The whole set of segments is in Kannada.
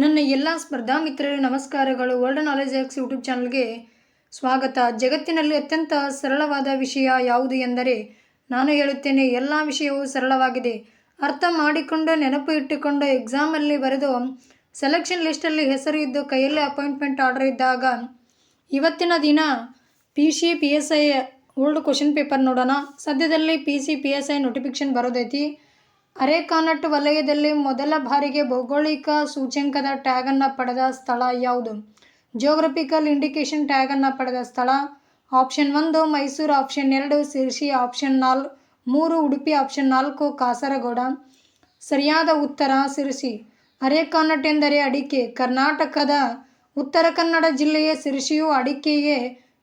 ನನ್ನ ಎಲ್ಲ ಸ್ಪರ್ಧಾ ಮಿತ್ರರು ನಮಸ್ಕಾರಗಳು. ವರ್ಲ್ಡ್ ನಾಲೆಜ್ ಎಕ್ಸ್ ಯೂಟ್ಯೂಬ್ ಚಾನಲ್ಗೆ ಸ್ವಾಗತ. ಜಗತ್ತಿನಲ್ಲಿ ಅತ್ಯಂತ ಸರಳವಾದ ವಿಷಯ ಯಾವುದು ಎಂದರೆ, ನಾನು ಹೇಳುತ್ತೇನೆ, ಎಲ್ಲ ವಿಷಯವೂ ಸರಳವಾಗಿದೆ. ಅರ್ಥ ಮಾಡಿಕೊಂಡು, ನೆನಪು ಇಟ್ಟುಕೊಂಡು ಎಕ್ಸಾಮಲ್ಲಿ ಬರೆದು ಸೆಲೆಕ್ಷನ್ ಲಿಸ್ಟಲ್ಲಿ ಹೆಸರು ಇದ್ದು ಕೈಯಲ್ಲಿ ಅಪಾಯಿಂಟ್ಮೆಂಟ್ ಆರ್ಡರ್ ಇದ್ದಾಗ, ಇವತ್ತಿನ ದಿನ P C P S I old question paper ನೋಡೋಣ. ಸದ್ಯದಲ್ಲಿ P C P S I notification ಬರೋದೈತಿ. Areca nut ವಲಯದಲ್ಲಿ ಮೊದಲ ಬಾರಿಗೆ ಭೌಗೋಳಿಕ ಸೂಚ್ಯಂಕದ ಟ್ಯಾಗನ್ನು ಪಡೆದ ಸ್ಥಳ ಯಾವುದು? ಜೋಗ್ರಫಿಕಲ್ ಇಂಡಿಕೇಶನ್ ಟ್ಯಾಗನ್ನು ಪಡೆದ ಸ್ಥಳ? ಆಪ್ಷನ್ ಒಂದು, ಮೈಸೂರು. ಆಪ್ಷನ್ ಎರಡು, ಶಿರ್ಸಿ. ಆಪ್ಷನ್ ನಾಲ್, ಮೂರು, ಉಡುಪಿ. ಆಪ್ಷನ್ ನಾಲ್ಕು, ಕಾಸರಗೋಡ. ಸರಿಯಾದ ಉತ್ತರ ಸಿರಿಸಿ ಅರೆಕಾನಟ್ ಎಂದರೆ ಅಡಿಕೆ. ಕರ್ನಾಟಕದ ಉತ್ತರ ಕನ್ನಡ ಜಿಲ್ಲೆಯ ಸಿರಿಸಿಯು ಅಡಿಕೆಗೆ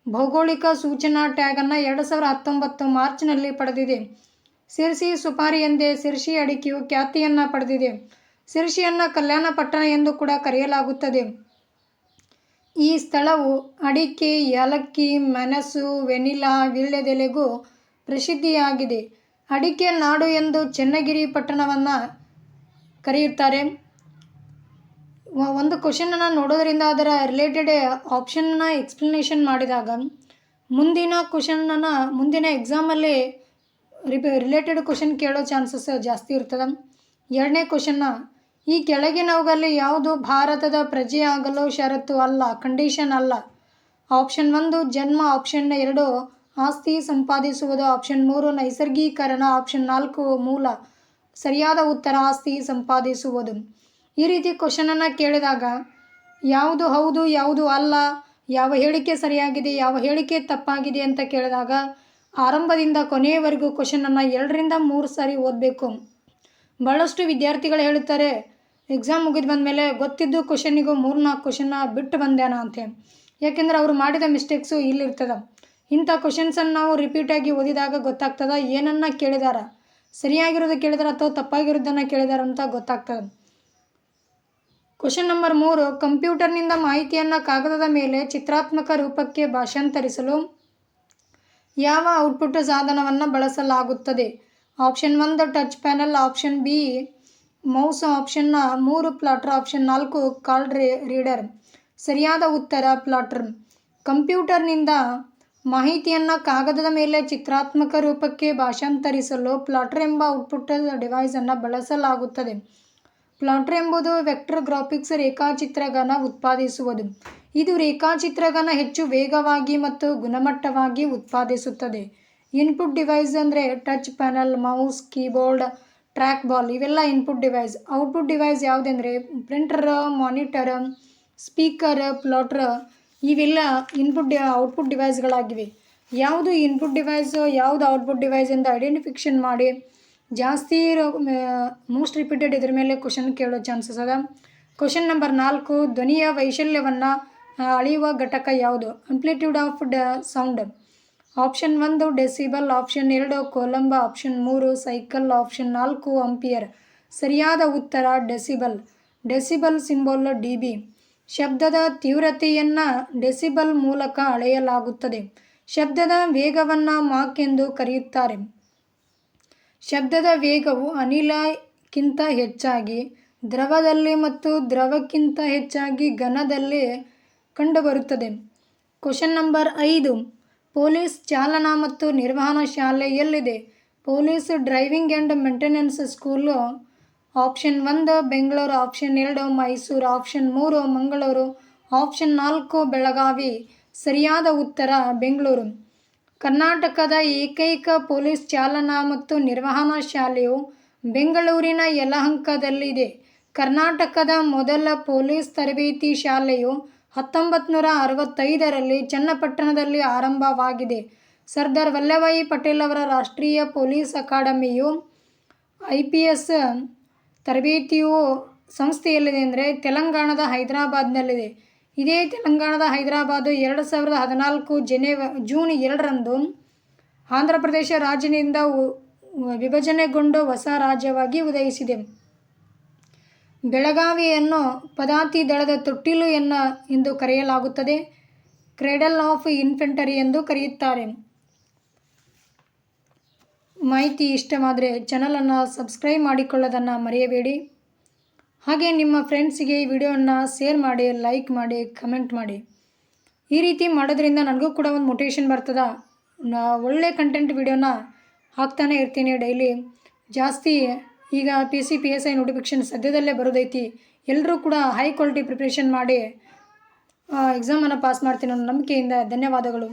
ಭೌಗೋಳಿಕ ಸೂಚನಾ ಟ್ಯಾಗನ್ನು ಎರಡು ಸಾವಿರದ ಹತ್ತೊಂಬತ್ತು ಮಾರ್ಚ್ನಲ್ಲಿ ಪಡೆದಿದೆ. ಸಿರ್ಸಿ ಸುಪಾರಿ ಎಂದೇ ಸಿರ್ಸಿ ಅಡಿಕೆಯು ಖ್ಯಾತಿಯನ್ನು ಪಡೆದಿದೆ. ಸಿರ್ಸಿಯನ್ನು ಕಲ್ಯಾಣ ಪಟ್ಟಣ ಎಂದು ಕೂಡ ಕರೆಯಲಾಗುತ್ತದೆ. ಈ ಸ್ಥಳವು ಅಡಿಕೆ, ಏಲಕ್ಕಿ, ಮೆಣಸು, ವೆನಿಲಾ ವೀಳ್ಯದೆಲೆಗೂ ಪ್ರಸಿದ್ಧಿಯಾಗಿದೆ. ಅಡಿಕೆ ನಾಡು ಎಂದು ಚೆನ್ನಗಿರಿ ಪಟ್ಟಣವನ್ನು ಕರೆಯುತ್ತಾರೆ. ಒಂದು ಕ್ವಶನನ್ನು ನೋಡೋದ್ರಿಂದ ಅದರ ರಿಲೇಟೆಡ್ ಆಪ್ಷನ್ನ ಎಕ್ಸ್ಪ್ಲನೇಷನ್ ಮಾಡಿದಾಗ ಮುಂದಿನ ಕ್ವಶನನ್ನು, ಮುಂದಿನ ಎಕ್ಸಾಮಲ್ಲಿ ರಿಪಿ ರಿಲೇಟೆಡ್ ಕ್ವಶನ್ ಕೇಳೋ ಚಾನ್ಸಸ್ ಜಾಸ್ತಿ ಇರ್ತದೆ. ಎರಡನೇ ಕ್ವಶನ್ನ ಈ ಕೆಳಗಿನವುಗಳಲ್ಲಿ ಯಾವುದು ಭಾರತದ ಪ್ರಜೆಯಾಗಲು ಷರತ್ತು ಅಲ್ಲ ಕಂಡೀಷನ್ ಅಲ್ಲ? ಆಪ್ಷನ್ ಒಂದು, ಜನ್ಮ ಆಪ್ಷನ್ ಎರಡು, ಆಸ್ತಿ ಸಂಪಾದಿಸುವುದು ಆಪ್ಷನ್ ಮೂರು, ನೈಸರ್ಗೀಕರಣ ಆಪ್ಷನ್ ನಾಲ್ಕು, ಮೂಲ, ಸರಿಯಾದ ಉತ್ತರ, ಆಸ್ತಿ ಸಂಪಾದಿಸುವುದು. ಈ ರೀತಿ ಕ್ವಶನನ್ನು ಕೇಳಿದಾಗ, ಯಾವುದು ಹೌದು, ಯಾವುದು ಅಲ್ಲ, ಯಾವ ಹೇಳಿಕೆ ಸರಿಯಾಗಿದೆ, ಯಾವ ಹೇಳಿಕೆ ತಪ್ಪಾಗಿದೆ ಅಂತ ಕೇಳಿದಾಗ ಆರಂಭದಿಂದ ಕೊನೆಯವರೆಗೂ ಕ್ವಶನನ್ನು ಎರಡರಿಂದ ಮೂರು ಸಾರಿ ಓದಬೇಕು. ಭಾಳಷ್ಟು ವಿದ್ಯಾರ್ಥಿಗಳು ಹೇಳುತ್ತಾರೆ ಎಕ್ಸಾಮ್ ಮುಗಿದು ಬಂದಮೇಲೆ ಗೊತ್ತಿದ್ದು ಕ್ವಶನಿಗೂ ಮೂರು ನಾಲ್ಕು ಕ್ವಶನ್ನ ಬಿಟ್ಟು ಬಂದೇನ ಅಂತ. ಯಾಕೆಂದರೆ ಅವರು ಮಾಡಿದ ಮಿಸ್ಟೇಕ್ಸು ಇಲ್ಲಿರ್ತದೆ. ಇಂಥ ಕ್ವಶನ್ಸನ್ನು ನಾವು ರಿಪೀಟಾಗಿ ಓದಿದಾಗ ಗೊತ್ತಾಗ್ತದೆ, ಏನನ್ನ ಕೇಳಿದಾರ. ಸರಿಯಾಗಿರೋದು ಕೇಳಿದಾರ ಅಥವಾ ತಪ್ಪಾಗಿರೋದನ್ನು ಕೇಳಿದಾರ ಅಂತ ಗೊತ್ತಾಗ್ತದೆ. ಕ್ವಶನ್ ನಂಬರ್ ಮೂರು ಕಂಪ್ಯೂಟರ್ನಿಂದ ಮಾಹಿತಿಯನ್ನು ಕಾಗದದ ಮೇಲೆ ಚಿತ್ರಾತ್ಮಕ ರೂಪಕ್ಕೆ ಭಾಷಾಂತರಿಸಲು ಯಾವ ಔಟ್ಪುಟ್ ಸಾಧನವನ್ನು ಬಳಸಲಾಗುತ್ತದೆ? ಆಪ್ಷನ್ ಒಂದು touch panel, option B mouse option, ಮೂರು ಪ್ಲಾಟ್ರ್ ಆಪ್ಷನ್, ನಾಲ್ಕು ಕಾರ್ಡ್ ರೀಡರ್. ಸರಿಯಾದ ಉತ್ತರ, ಪ್ಲಾಟ್ರ್. ಕಂಪ್ಯೂಟರ್ನಿಂದ ಮಾಹಿತಿಯನ್ನು ಕಾಗದದ ಮೇಲೆ ಚಿತ್ರಾತ್ಮಕ ರೂಪಕ್ಕೆ ಭಾಷಾಂತರಿಸಲು ಪ್ಲಾಟ್ರ್ ಎಂಬ ಔಟ್ಪುಟ್ ಡಿವೈಸನ್ನು ಬಳಸಲಾಗುತ್ತದೆ. ಪ್ಲಾಟ್ರ್ ಎಂಬುದು ವೆಕ್ಟರ್ ಗ್ರಾಫಿಕ್ಸ್ ರೇಖಾಚಿತ್ರಗಳನ್ನು ಉತ್ಪಾದಿಸುವುದು. ಇದು ರೇಖಾಚಿತ್ರಗಳನ್ನು ಹೆಚ್ಚು ವೇಗವಾಗಿ ಮತ್ತು ಗುಣಮಟ್ಟವಾಗಿ ಉತ್ಪಾದಿಸುತ್ತದೆ. ಇನ್ಪುಟ್ ಡಿವೈಸ್ ಅಂದರೆ touch panel, mouse, keyboard track ball ಇವೆಲ್ಲ ಇನ್ಪುಟ್ ಡಿವೈಸ್. ಔಟ್ಪುಟ್ ಡಿವೈಸ್ ಯಾವುದೆಂದರೆ ಪ್ರಿಂಟರ್, ಮಾನಿಟರ್, ಸ್ಪೀಕರ್, ಪ್ಲಾಟ್ರ್ ಇವೆಲ್ಲ ಇನ್ಪುಟ್ ಡಿ ಔಟ್ಪುಟ್ ಡಿವೈಸ್ಗಳಾಗಿವೆ. ಯಾವುದು ಇನ್ಪುಟ್ ಡಿವೈಸ್, ಯಾವುದು ಔಟ್ಪುಟ್ ಡಿವೈಸ್ ಎಂದು ಐಡೆಂಟಿಫಿಕೇಷನ್ ಮಾಡಿ ಜಾಸ್ತಿ ಮೋಸ್ಟ್ ರಿಪೀಟೆಡ್ ಇದ್ರ ಮೇಲೆ ಕ್ವಶನ್ ಕೇಳೋ ಚಾನ್ಸಸ್ ಅದ. ಕ್ವಶನ್ ನಂಬರ್ ನಾಲ್ಕು, ಧ್ವನಿಯ ವೈಶಲ್ಯವನ್ನು ಅಳೆಯುವ ಘಟಕ ಯಾವುದು? Amplitude of the sound option ಒಂದು ಡೆಸಿಬಲ್ ಆಪ್ಷನ್ ಎರಡು ಕೊಲಂಬ ಆಪ್ಷನ್ ಮೂರು ಸೈಕಲ್ ಆಪ್ಷನ್ ನಾಲ್ಕು ಅಂಪಿಯರ್ ಸರಿಯಾದ ಉತ್ತರ decibel decibel symbol D B ಶಬ್ದದ ತೀವ್ರತೆಯನ್ನು ಡೆಸಿಬಲ್ ಮೂಲಕ ಅಳೆಯಲಾಗುತ್ತದೆ. ಶಬ್ದದ ವೇಗವನ್ನು ಮಾಕ್ ಎಂದು ಕರೆಯುತ್ತಾರೆ. ಶಬ್ದದ ವೇಗವು ಅನಿಲಕ್ಕಿಂತ ಹೆಚ್ಚಾಗಿ, ದ್ರವದಲ್ಲಿ ಮತ್ತು ದ್ರವಕ್ಕಿಂತ ಹೆಚ್ಚಾಗಿ ಘನದಲ್ಲಿ ಕಂಡುಬರುತ್ತದೆ. ಕ್ವಶನ್ ನಂಬರ್ ಐದು. ಪೊಲೀಸ್ ಚಾಲನಾ ಮತ್ತು ನಿರ್ವಹಣಾ ಶಾಲೆ ಎಲ್ಲಿದೆ police driving and maintenance school option ಒಂದು, ಬೆಂಗಳೂರು ಆಪ್ಷನ್ ಎರಡು, ಮೈಸೂರು ಆಪ್ಷನ್ ಮೂರು, ಮಂಗಳೂರು ಆಪ್ಷನ್ ನಾಲ್ಕು, ಬೆಳಗಾವಿ. ಸರಿಯಾದ ಉತ್ತರ, ಬೆಂಗಳೂರು. ಕರ್ನಾಟಕದ ಏಕೈಕ ಪೊಲೀಸ್ ಚಾಲನಾ ಮತ್ತು ನಿರ್ವಹಣಾ ಶಾಲೆಯು ಬೆಂಗಳೂರಿನ ಯಲಹಂಕದಲ್ಲಿದೆ. ಕರ್ನಾಟಕದ ಮೊದಲ ಪೊಲೀಸ್ ತರಬೇತಿ ಶಾಲೆಯು ಹತ್ತೊಂಬತ್ತು ನೂರ ಅರವತ್ತೈದರಲ್ಲಿ ಚನ್ನಪಟ್ಟಣದಲ್ಲಿ ಆರಂಭವಾಗಿದೆ. ಸರ್ದಾರ್ ವಲ್ಲಭಾಯಿ ಪಟೇಲ್ ಅವರ ರಾಷ್ಟ್ರೀಯ ಪೊಲೀಸ್ ಅಕಾಡೆಮಿಯು ಐ ಪಿ ಎಸ್ ತರಬೇತಿಯು ಸಂಸ್ಥೆಯಲ್ಲಿದೆ ಅಂದರೆ ತೆಲಂಗಾಣದ ಹೈದರಾಬಾದ್ನಲ್ಲಿದೆ. ಇದೇ ತೆಲಂಗಾಣದ ಹೈದರಾಬಾದ್ ಎರಡು ಸಾವಿರದ ಹದಿನಾಲ್ಕು ಜನೇವ, ಜೂನ್ ಎರಡರಂದು ಆಂಧ್ರ ಪ್ರದೇಶ ರಾಜ್ಯದಿಂದ ವಿಭಜನೆಗೊಂಡು ಹೊಸ ರಾಜ್ಯವಾಗಿ ಉದಯಿಸಿದೆ. ಬೆಳಗಾವಿಯನ್ನು ಪದಾತಿ ದಳದ ತೊಟ್ಟಿಲು ಎನ್ನ ಎಂದು ಕರೆಯಲಾಗುತ್ತದೆ. ಕ್ರೇಡಲ್ ಆಫ್ ಇನ್ಫೆಂಟರಿ ಎಂದು ಕರೆಯುತ್ತಾರೆ. ಮಾಹಿತಿ ಇಷ್ಟವಾದರೆ ಚಾನಲನ್ನು ಸಬ್ಸ್ಕ್ರೈಬ್ ಮಾಡಿಕೊಳ್ಳೋದನ್ನು ಮರೆಯಬೇಡಿ. ಹಾಗೆ ನಿಮ್ಮ ಫ್ರೆಂಡ್ಸಿಗೆ ಈ ವಿಡಿಯೋವನ್ನು ಶೇರ್ ಮಾಡಿ ಲೈಕ್ ಮಾಡಿ ಕಮೆಂಟ್ ಮಾಡಿ. ಈ ರೀತಿ ಮಾಡೋದ್ರಿಂದ ನನಗೂ ಕೂಡ ಒಂದು ಮೋಟಿವೇಶನ್ ಬರ್ತದ. ಒಳ್ಳೆ ಕಂಟೆಂಟ್ ವಿಡಿಯೋನ ಹಾಕ್ತಾನೆ ಇರ್ತೀನಿ ಡೈಲಿ. ಜಾಸ್ತಿ ಈಗ P C P S I notification ಸದ್ಯದಲ್ಲೇ ಬರೋದೈತಿ. ಎಲ್ಲರೂ ಕೂಡ ಹೈ ಕ್ವಾಲಿಟಿ ಪ್ರಿಪ್ರೇಷನ್ ಮಾಡಿ ಎಕ್ಸಾಮನ್ನು ಪಾಸ್ ಮಾಡ್ತೀನಿ ಅನ್ನೋ ನಂಬಿಕೆಯಿಂದ ಧನ್ಯವಾದಗಳು.